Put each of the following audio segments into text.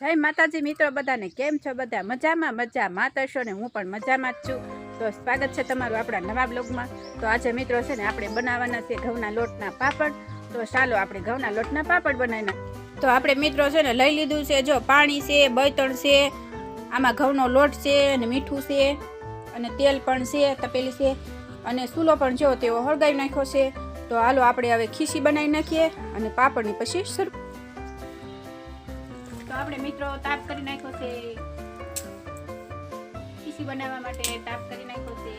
જય માતાજી મિત્રો, બધાને કેમ છો? બધા મજામાં? મજા માતાશો ને? હું પણ મજામાં જ છું. તો સ્વાગત છે તમારું આપણા નવા બ્લોગમાં. તો આજે મિત્રો છે ને, આપણે બનાવવાના છે ઘઉંના લોટના પાપડ. તો ચાલો આપણે ઘઉંના લોટના પાપડ બનાવીના તો આપણે મિત્રો છે ને, લઈ લીધું છે, જો પાણી છે, બળતણ છે, આમાં ઘઉંનો લોટ છે અને મીઠું છે અને તેલ પણ છે, તપેલી છે અને સૂલો પણ જો તેઓ હળગાવી નાખ્યો છે. તો હાલો આપણે હવે ખીસી બનાવી નાખીએ અને પાપડની પછી શરૂ આપણે મિત્રો તાપ કરી નાખ્યો છે. ખીસી બનાવવા માટે તાપ કરી નાખ્યો છે.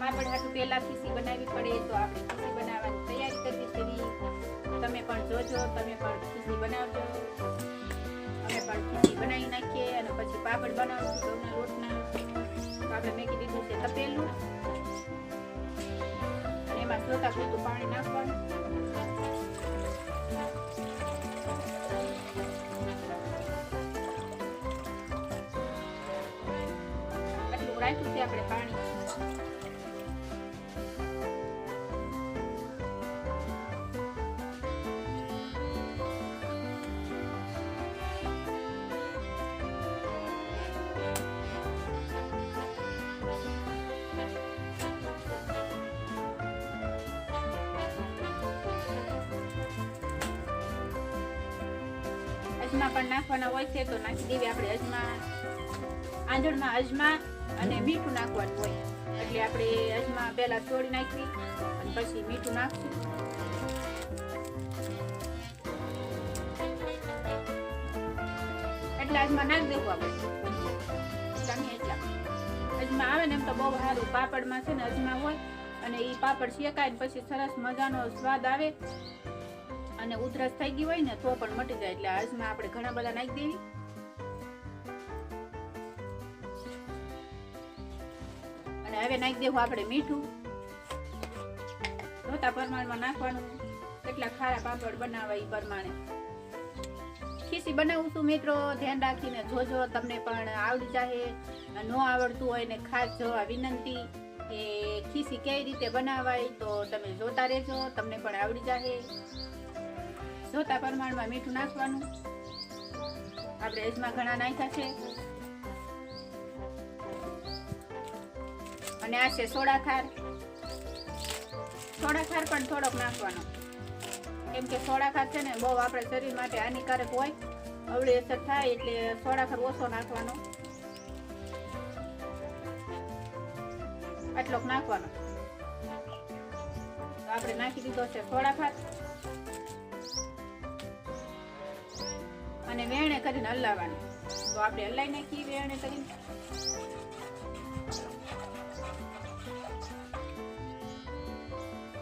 પાપડ હાટું પહેલા ખીસી બનાવવી પડે તો આપણે ખીસી બનાવવાની તૈયારી કરવી છે તમે પણ જોજો, તમે પણ ખીસી બનાવજો. અમે પણ ખીસી બનાવી નાખીએ અને પછી પાપડ બનાવશું ઘઉંના લોટના. તો આપણે મેં કીધું છે તપેલું. જોતા પૂરતું પાણી નાખવાનું. આટલું રાખ્યું છે આપણે પાણી. અજમા પણ નાખવાના હોય છે, તો નાખી દેવી. આપણે અજમા આંજણમાં અજમા અને મીઠું નાખવાનું હોય. એટલે આપણે અજમા પહેલાં છોડી નાખવી અને પછી મીઠું નાખશું. એટલે અજમા નાખી દેવું આપણે. ગમે અજમા આવે ને એમ તો બહુ સારું પાપડમાં છે ને અજમા હોય અને એ પાપડ શેકાય ને પછી સરસ મજાનો સ્વાદ આવે. અને ઉધરસ થઈ ગઈ હોય ને તો પણ મટી જાય એટલે આજમાં આપણે ઘણા બધા નાખી દેવી. અને હવે નાખી દેવું આપણે મીઠું. જોતા પ્રમાણમાં નાખવાનું. કેટલા ખારા પાપડ બનાવવા એ પ્રમાણે. ખીસી બનાવું છું મિત્રો, ધ્યાન રાખીને જોજો તમને પણ આવડી જાય ન આવડતું હોય ને ખાસ જોવા વિનંતી કે ખીસી કઈ રીતે બનાવાય તો તમે જોતા રહેજો, તમને પણ આવડી જાય જોતા પ્રમાણમાં મીઠું નાખવાનું. આપણે અજમા ઘણા નાખ્યા છે. અને આ છે સોડા ખાર. સોડા ખાર પણ થોડોક નાખવાનો. કેમ કે સોડા ખાર છે ને બહુ આપણે શરીર માટે હાનિકારક હોય. અવળી અસર થાય એટલે સોડા ખાર ઓછો નાખવાનો. આટલોક નાખવાનો. આપણે નાખી દીધો છે સોડા ખાર. અને વેણે કરીને હલાવવાનું. તો આપણે હલાવી નાખીએ વેણે કરીને.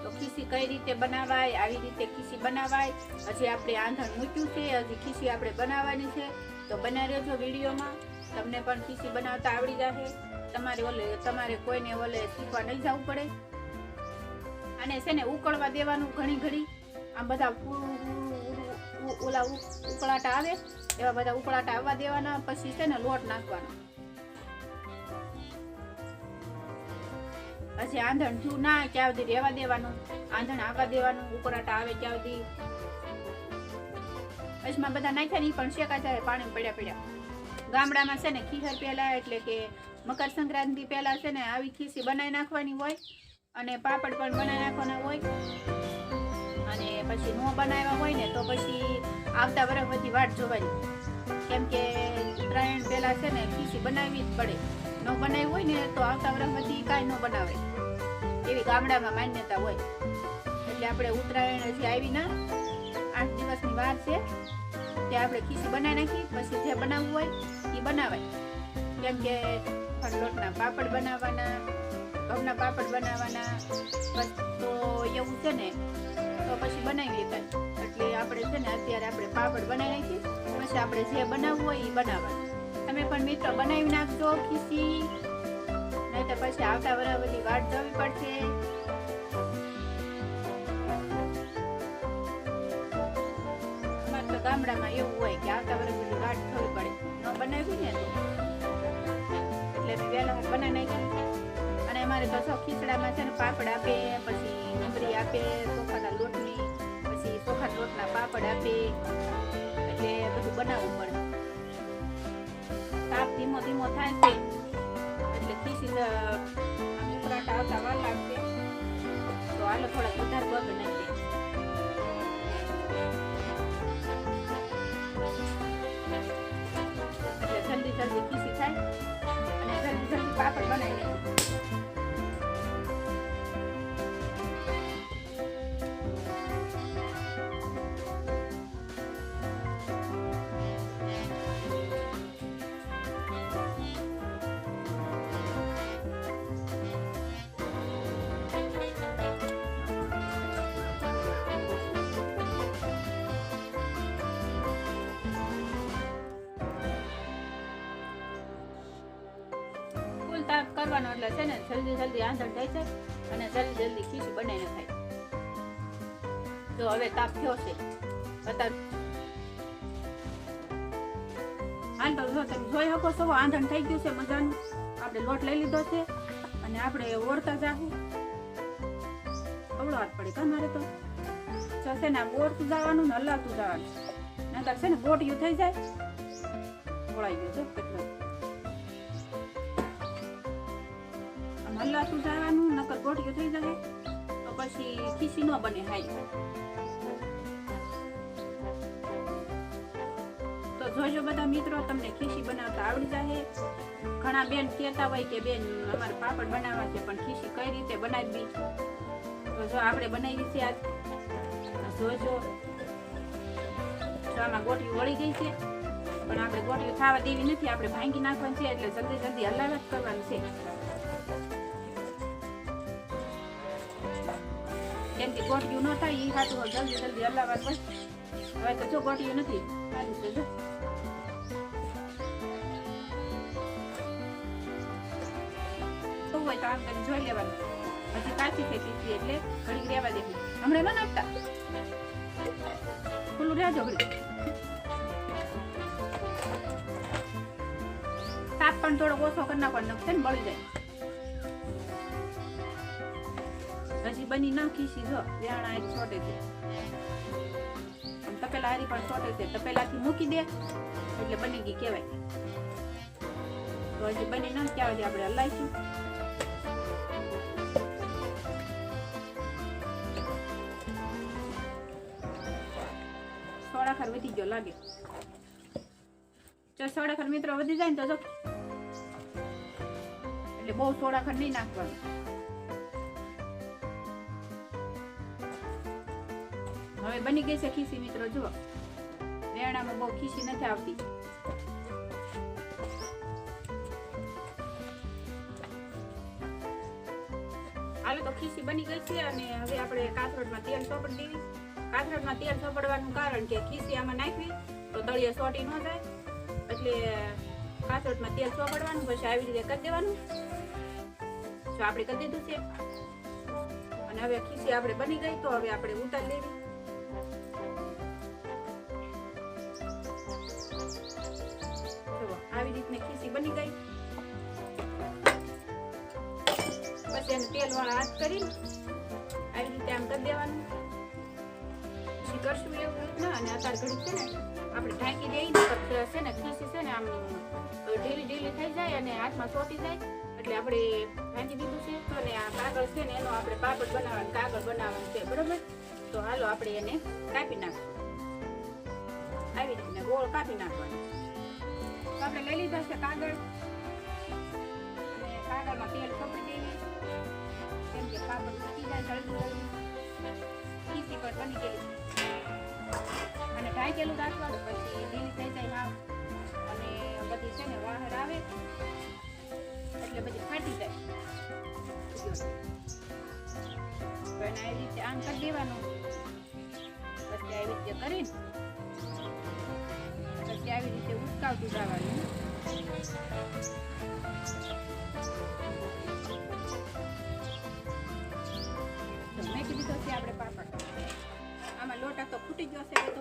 તો ખીસી કઈ રીતે બનાવાય, આવી રીતે ખીસી બનાવાય. હજી આપણે આંધણ મૂક્યું છે, હજી ખીસી આપણે બનાવવાની છે. તો બનાવી રહેજો વિડીયોમાં. તમને પણ ખીસી બનાવતા આવડી જશે તમારે ઓલે, તમારે કોઈને ઓલે શીખવા નહીં જવું પડે. અને છે ને, ઉકળવા દેવાનું ઘણી ઘડી આમ બધા ઓલા ઉકળાટ આવે, એવા બધા ઉકળાટા આવવા દેવાના, પછી છે ને લોટ નાખવાનો. પછી આંધણ થયું ના ક્યાં સુધી રહેવા દેવાનું. આંધણ આવવા દેવાનું, ઉકળાટ આવે ક્યાં સુધી. અજમા બધા નાખ્યા નહીં, પણ શેકા જાય પાણી પડ્યા પડ્યા. ગામડામાં છે ને ખીસર પહેલા, એટલે કે મકર સંક્રાંતિ પહેલા છે ને આવી ખીસી બનાવી નાખવાની હોય, અને પાપડ પણ બનાવી નાખવાના હોય. પછી નો બનાવ્યા હોય ને તો પછી આવતા વર્ષ બધી વાટ જોવાની. કેમ કે ઉત્તરાયણ પહેલા છે ને ખીસી બનાવવી જ પડે. ન બનાવી હોય ને તો આવતા વર્ષ બધી કાંઈ ન બનાવે એવી ગામડામાં માન્યતા હોય. એટલે આપણે ઉત્તરાયણ હજી આવી ના. આઠ દિવસની વાર છે. તે આપણે ખીસી બનાવી નાખી, પછી જે બનાવવું હોય એ બનાવાય. કેમ કે લોટના પાપડ બનાવવાના, ઘઉંના પાપડ બનાવવાના. તો એવું છે ને પછી બનાવી લેતા એટલે આપણે છે ને અત્યારે આપણે પાપડ બનાવી નાખીએ. પછી આપણે જે બનાવવું હોય એ બનાવવાનું. તમે પણ મિત્રો બનાવી નાખજો ખીસી. નહીં તો પછી આવતા વરા બધી વાટ જવી પડશે. ગામડામાં એવું હોય કે આવતા વર્ષ બધી વાટ થવી પડે. ન બનાવી ને એટલે મેં વહેલા બનાવી નાખી અને અમારે તો ખીચડામાં છે ને પાપડ આપે, પછી મમરી આપે, ચોખાના લોટના પાપડ આપે, એટલે બધું બનાવવું પડે. તાપ ધીમો ધીમો થાય છે એટલે ખીસી ઉપરાટા આવતા વાર લાગશે. તો હાલો થોડાક વધારે બગ નાખીએ. એટલે જલ્દી જલ્દી ખીસી થાય અને જલ્દી જલ્દી પાપડ બનાવી કરવાનો એટલે છે ને જલ્દી જલ્દી આંધણ થઈ જાય અને જલ્દી જલ્દી ખીચી બનાવીને ખાય. જો હવે તાપ થયો છે. અત્યારે આંધણ તમે જોઈ શકો છો, આંધણ થઈ ગયું છે મજાનું. આપણે લોટ લઈ લીધો છે અને આપણે ઓળતા જાહું. અવળો હાથ પડે કા તો? છે ને ઓળતું જવાનું ને હલાતું જવાનું. નકર છે ને ગોટિયું થઈ જાય. ઓળાઈ ગયું છે હલાતું જવાનું, નકર ગોટિયું થઈ જાય તો પછી ખીસી ન બને હાઈ તો જોજો બધા મિત્રો, તમને ખીસી બનાવતા આવડી જાય ઘણા બેન કહેતા હોય કે બેન, અમારે પાપડ બનાવવા છે, પણ ખીસી કઈ રીતે બનાવી? તો જો આપણે બનાવી છે આજ. જોજો. આમાં ગોટી વળી ગઈ છે. પણ આપણે ગોટીઓ થવા દેવી નથી, આપણે ભાંગી નાખવાની છે, એટલે જલ્દી જલ્દી હલાવત કરવાનું છે. ગોટીયું ન થાય એ હાથું જલ્દી જલ્દી હલાવવા હોય. હવે તો જો નથી, સારું છે હોય તો આમ કરીને જોઈ લેવાનું. પછી કાચી થઈ એટલે ઘડીક રહેવા દેવી. હમણાં ન નાખતા. ખુલ્લું તાપ પણ થોડો ઓછો કરી નાખવાનો છે ને બળી જાય. હજી બની નાખી ખીસી જો વેણા એક છોટે છે. તપેલા હારી પણ છોટે છે, તપેલાથી મૂકી દે, એટલે બની ગઈ કહેવાય. તો હજી બની ના ત્યાં હજી આપણે હલાઈશું સોડાખર વધી ગયો લાગે. જો સોડાખર મિત્રો વધી જાય ને તો જો. એટલે બહુ સોડાખર નહીં નાખવાનું. હવે બની ગઈ છે ખીસી મિત્રો, જુઓ. રેણામાં બહુ ખીસી નથી આવતી. હાલો તો ખીસી બની ગઈ છે અને હવે આપણે કાથરોડમાં તેલ ચોપડી દેવી. કાથરોડમાં તેલ ચોપડવાનું કારણ કે ખીસી આમાં નાખવી તો તળિયે સોટી ન જાય. એટલે કાથરોડમાં તેલ ચોપડવાનું, પછી આવી રીતે કરી દેવાનું. જો આપણે કરી દીધું છે. અને હવે ખીસી આપણે બની ગઈ તો હવે આપણે ઉતારી લેવી તેલ વાળા હાથ કરી આવી રીતે આમ કરી દેવાનું. પછી કરશું એવું રીતના અને અત્યારે ઘડી છે ને, આપણે ઢાંકી દઈએ છે ને ખીસી છે ને આમ ઢીલી ઢીલી થઈ જાય અને હાથમાં ચોટી જાય. એટલે આપણે ઢાંકી દીધું છે. તો ને આ કાગળ છે ને, એનો આપણે પાપડ બનાવવાનું, કાગળ બનાવવાનું છે, બરોબર? તો હાલો આપણે એને કાપી નાખીએ. આવી રીતે ગોળ કાપી નાખવાનું. આપણે લઈ લીધા છે કાગળ. કાગળમાં તેલ ચોપડી ખીસી પણ બની ગયેલી અને ઢાંકેલું રાખવાનું પછી લીલી થઈ જાય હાવ અને બધી છે ને વાહર આવે એટલે બધી ફાટી જાય પણ આવી રીતે આમ કરી દેવાનું પછી આવી રીતે કરીને પછી આવી રીતે ઉચકાવતું જવાનું. તો મેં